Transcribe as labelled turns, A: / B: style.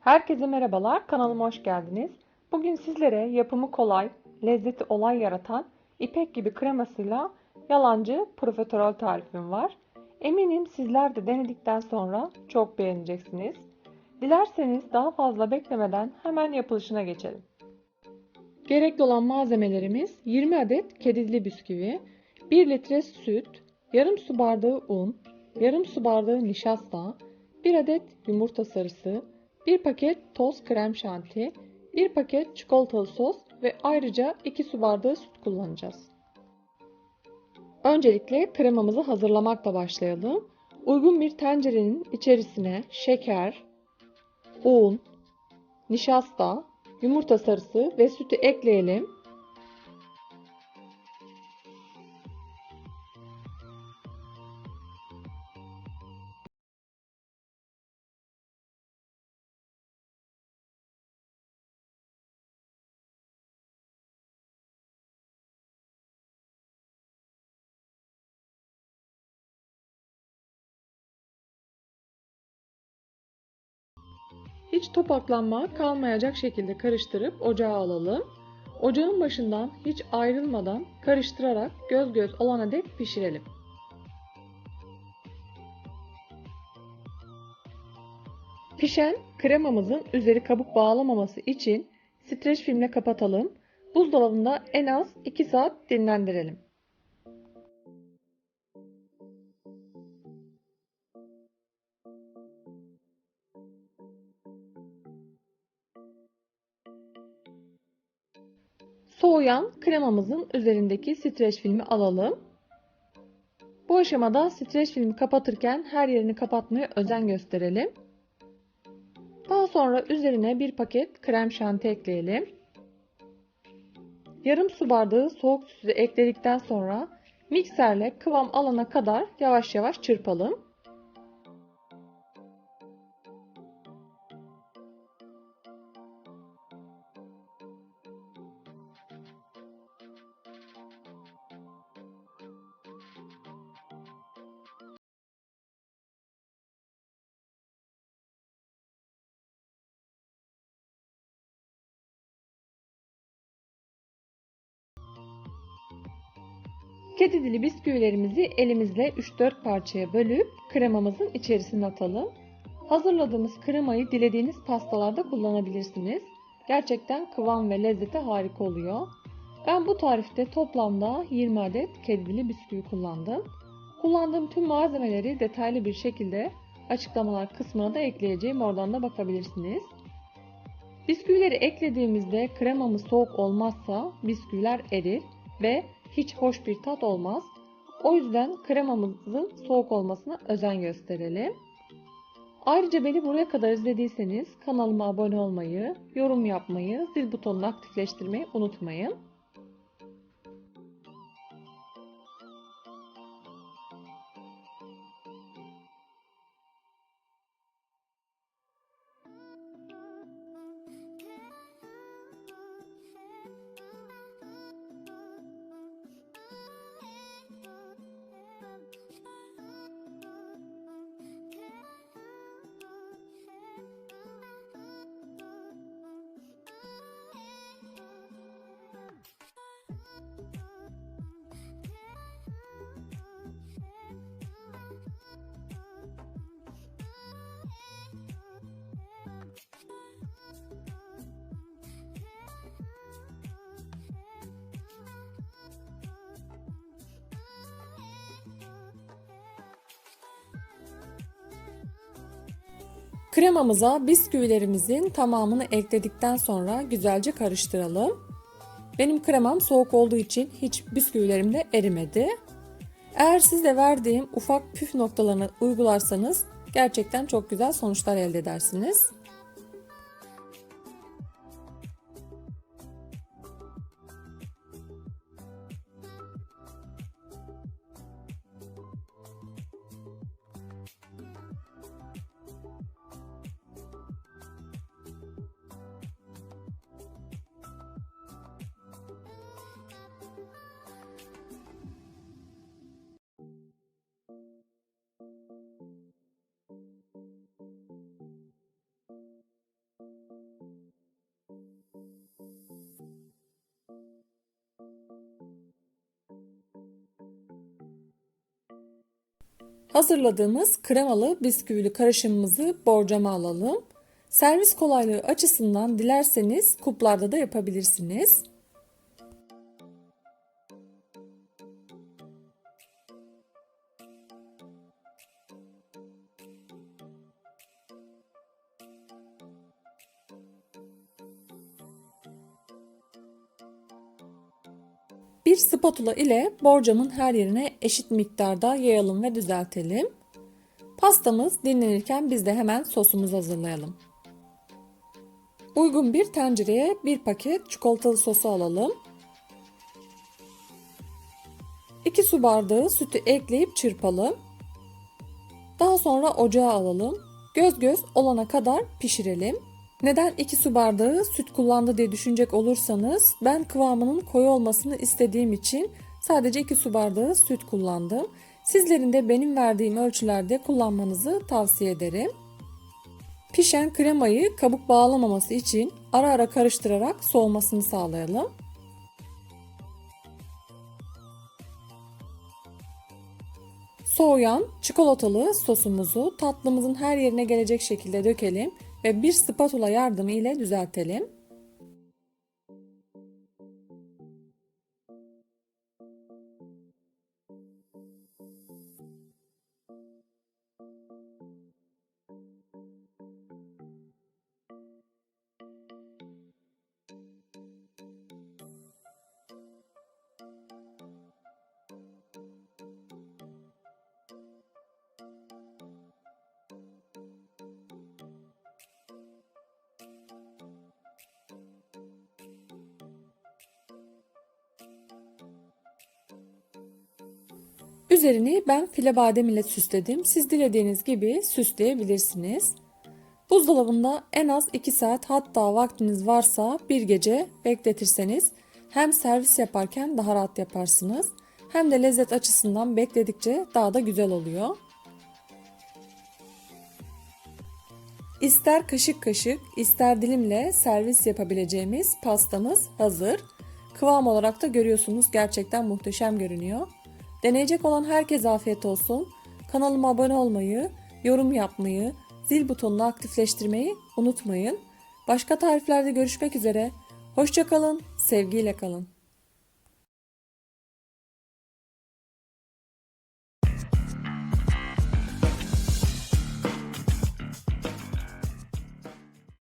A: Herkese merhabalar, kanalıma hoş geldiniz. Bugün sizlere yapımı kolay, lezzeti olay yaratan ipek gibi kremasıyla yalancı profiterol tarifim var. Eminim sizler de denedikten sonra çok beğeneceksiniz. Dilerseniz daha fazla beklemeden hemen yapılışına geçelim. Gerekli olan malzemelerimiz 20 adet kedili bisküvi, 1 litre süt, yarım su bardağı un, yarım su bardağı nişasta, 1 adet yumurta sarısı, 1 paket toz krem şanti, 1 paket çikolatalı sos ve ayrıca 2 su bardağı süt kullanacağız. Öncelikle kremamızı hazırlamakla başlayalım. Uygun bir tencerenin içerisine şeker, un, nişasta, yumurta sarısı ve sütü ekleyelim. Hiç topaklanma kalmayacak şekilde karıştırıp ocağa alalım. Ocağın başından hiç ayrılmadan karıştırarak göz göz olana dek pişirelim. Pişen kremamızın üzeri kabuk bağlamaması için streç filmle kapatalım. Buzdolabında en az 2 saat dinlendirelim. Soğuyan kremamızın üzerindeki streç filmi alalım. Bu aşamada streç filmi kapatırken her yerini kapatmaya özen gösterelim. Daha sonra üzerine bir paket krem şanti ekleyelim. Yarım su bardağı soğuk sütü ekledikten sonra mikserle kıvam alana kadar yavaş yavaş çırpalım. Kedi dili bisküvilerimizi elimizle 3-4 parçaya bölüp kremamızın içerisine atalım. Hazırladığımız kremayı dilediğiniz pastalarda kullanabilirsiniz. Gerçekten kıvam ve lezzeti harika oluyor. Ben bu tarifte toplamda 20 adet kedi dili bisküvi kullandım. Kullandığım tüm malzemeleri detaylı bir şekilde açıklamalar kısmına da ekleyeceğim. Oradan da bakabilirsiniz. Bisküvileri eklediğimizde kremamız soğuk olmazsa bisküviler erir ve hiç hoş bir tat olmaz. O yüzden kremamızın soğuk olmasına özen gösterelim. Ayrıca beni buraya kadar izlediyseniz kanalıma abone olmayı, yorum yapmayı, zil butonunu aktifleştirmeyi unutmayın. Kremamıza bisküvilerimizin tamamını ekledikten sonra güzelce karıştıralım. Benim kremam soğuk olduğu için hiç bisküvilerim de erimedi. Eğer siz de verdiğim ufak püf noktalarını uygularsanız gerçekten çok güzel sonuçlar elde edersiniz. Hazırladığımız kremalı bisküvili karışımımızı borcama alalım. Servis kolaylığı açısından dilerseniz kuplarda da yapabilirsiniz. Bir spatula ile borcamın her yerine eşit miktarda yayalım ve düzeltelim. Pastamız dinlenirken biz de hemen sosumuzu hazırlayalım. Uygun bir tencereye bir paket çikolatalı sosu alalım. 2 su bardağı sütü ekleyip çırpalım. Daha sonra ocağa alalım. Göz göz olana kadar pişirelim. Neden 2 su bardağı süt kullandı diye düşünecek olursanız ben kıvamının koyu olmasını istediğim için sadece 2 su bardağı süt kullandım. Sizlerin de benim verdiğim ölçülerde kullanmanızı tavsiye ederim. Pişen kremayı kabuk bağlamaması için ara ara karıştırarak soğumasını sağlayalım. Soğuyan çikolatalı sosumuzu tatlımızın her yerine gelecek şekilde dökelim ve bir spatula yardımı ile düzeltelim. Üzerini ben file badem ile süsledim. Siz dilediğiniz gibi süsleyebilirsiniz. Buzdolabında en az 2 saat hatta vaktiniz varsa bir gece bekletirseniz hem servis yaparken daha rahat yaparsınız hem de lezzet açısından bekledikçe daha da güzel oluyor. İster kaşık kaşık, ister dilimle servis yapabileceğimiz pastamız hazır. Kıvam olarak da görüyorsunuz gerçekten muhteşem görünüyor. Deneyecek olan herkese afiyet olsun. Kanalıma abone olmayı, yorum yapmayı, zil butonunu aktifleştirmeyi unutmayın. Başka tariflerde görüşmek üzere. Hoşçakalın, sevgiyle kalın.